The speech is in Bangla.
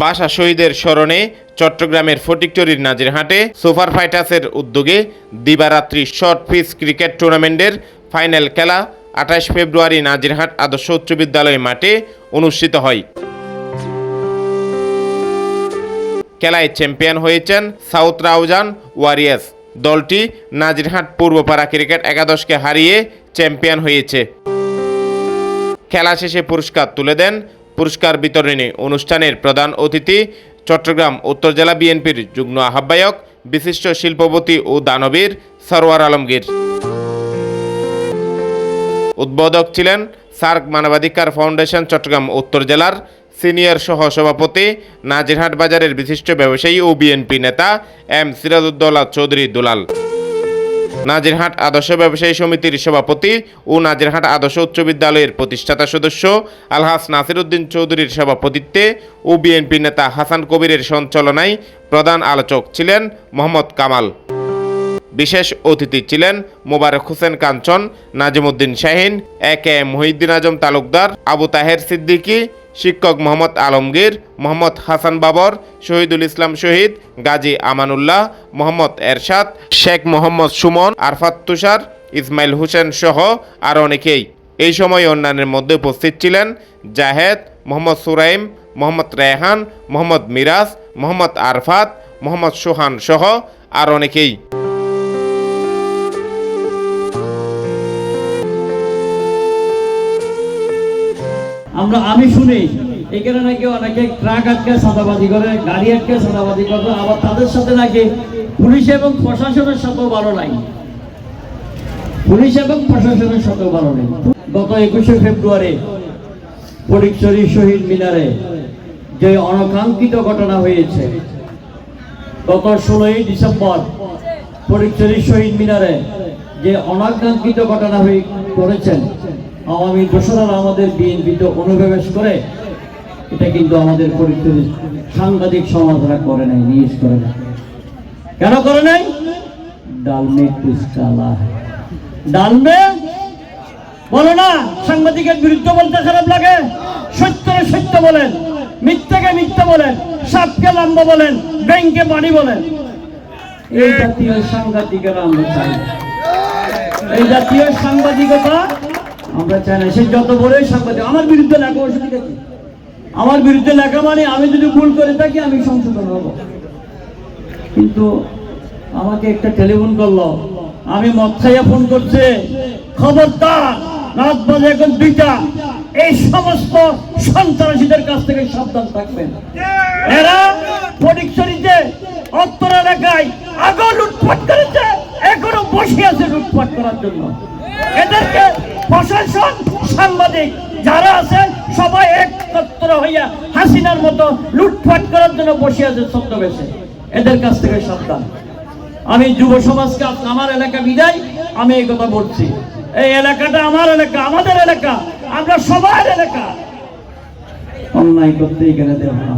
বাসা শহীদের স্মরণে চট্টগ্রামের ফটিকচুরির নাজিরহাটে সুপার ফাইটার্সের উদ্যোগে দিবারাত্রি শর্ট পিচ ক্রিকেট টুর্নামেন্টের ফাইনাল খেলা আঠাশ ফেব্রুয়ারি নাজিরহাট আদর্শ উচ্চ বিদ্যালয় মাঠে অনুষ্ঠিত হয়। খেলায় চ্যাম্পিয়ন হয়েছেন সাউথ রাউজান ওয়ারিয়ার্স। দলটি নাজিরহাট পূর্বপাড়া ক্রিকেট একাদশকে হারিয়ে চ্যাম্পিয়ন হয়েছে। খেলা শেষে পুরস্কার তুলে দেন পুরস্কার বিতরণী অনুষ্ঠানের প্রধান অতিথি চট্টগ্রাম উত্তর জেলা বিএনপির যুগ্ম আহ্বায়ক, বিশিষ্ট শিল্পপতি ও দানবীর সরওয়ার আলমগীর। উদ্বোধক ছিলেন সার্ক মানবাধিকার ফাউন্ডেশন চট্টগ্রাম উত্তর জেলার সিনিয়র সহ সভাপতি নাজিরহাট বাজারের বিশিষ্ট ব্যবসায়ী ও বিএনপি নেতা এম সিরাজউদ্দৌলা চৌধুরী দুলাল। নাজিরহাট আদর্শ ব্যবসায়ী সমিতির সভাপতি ও নাজিরহাট আদর্শ উচ্চ বিদ্যালয়ের প্রতিষ্ঠাতা সদস্য আলহাস নাসিরউদ্দিন চৌধুরীর সভাপতিত্বে ও বিএনপি নেতা হাসান কবিরের সঞ্চালনায় প্রধান আলোচক ছিলেন মোহাম্মদ কামাল। বিশেষ অতিথি ছিলেন মোবারক হোসেন কাঞ্চন, নাজিমুদ্দিন শাহিন, এ কে মহিউদ্দিন আজম তালুকদার, আবু তাহের সিদ্দিকী শিক্ষক মোহাম্মদ আলমগীর, মোহাম্মদ হাসান বাবর, শহীদুল ইসলাম শহীদ, গাজী আমানুল্লাহ, মোহাম্মদ এরশাদ, শেখ মোহাম্মদ সুমন, আরফাত তুষার, ইসমাইল হোসেন সহ আরও অনেকেই। এই সময় অন্যান্যের মধ্যে উপস্থিত ছিলেন জাহেদ, মোহাম্মদ সুরাইম, মোহাম্মদ রেহান, মোহাম্মদ মিরাজ, মোহাম্মদ আরফাত, মোহাম্মদ সোহান সহ আর অনেকেই। আমরা আমি শুনি এখানে নাকি অনেকে ট্রাক আটকে, সাদাবাজি করে, গাড়ি আটকে, সাদাবাজি করে আবার তাদের সাথে নাকি পুলিশ এবং প্রশাসনের সাথেও ভালো নাই। পুলিশ এবং প্রশাসনের সাথেও ভালো নেই। গত একুশে ফেব্রুয়ারি ফটিকছড়ি শহীদ মিনারে যে অনাকাঙ্ক্ষিত ঘটনা হয়েছে, গত ষোলোই ডিসেম্বর ফটিকছড়ি শহীদ মিনারে যে অনাকাঙ্ক্ষিত ঘটনা হয়ে করেছেন আওয়ামী দোসরারা আমাদের বিএনপিতে অনুপ্রবেশ করে, এটা কিন্তু আমাদের ফটিকছড়ি সাংবাদিক সমাজরা করে নাই, নিউজ করে নাই। কেন করে নাই? ডালমে কুচকালা ডালমে বলো না, সাংবাদিকের বিরুদ্ধে বলতে খারাপ লাগে। সত্যরে সত্য বলেন, মিথ্যাকে মিথ্যা বলেন, সাপকে লম্বা বলেন, ব্যাংকে বাড়ি বলেন। এই জাতীয় সাংবাদিকেরা আমরা চাই এই জাতীয় সাংবাদিকতা আমরা চাই না। সে যত বড়ই সাংবাদিক, আমার বিরুদ্ধে লেখা অসুবিধা কি? আমার বিরুদ্ধে লেখা মানে আমি যদি ভুল করে থাকি, আমি সংশোধন হব। কিন্তু আমাকে একটা টেলিফোন করল। আমি মদ খাইয়া ফোন করছে, খবরদার, রাত বাজে এখন দুইটা। এই সমস্ত সন্ত্রাসীদের কাছ থেকে সাবধান থাকবেন। এরা ফটিকছড়িতে উত্তর এলাকায় আগেও লুটপাট করেছে, এখনও বসে আছে লুটপাট করার জন্য। এদেরকে প্রশাসন, সাংবাদিক যারা আছে সবাই একত্র হইয়া হাসিনার মতো লুটপাট করার জন্য বসে আছে ছদ্মবেশে। এদের কাছ থেকে সাবধান। আমি যুব সমাজকে আমার এলাকা বিদায়, আমি এই কথা বলছি। এই এলাকাটা আমার এলাকা, আমাদের এলাকা, আমরা সবার এলাকা। অন্যায় করতে এখানে দেব না।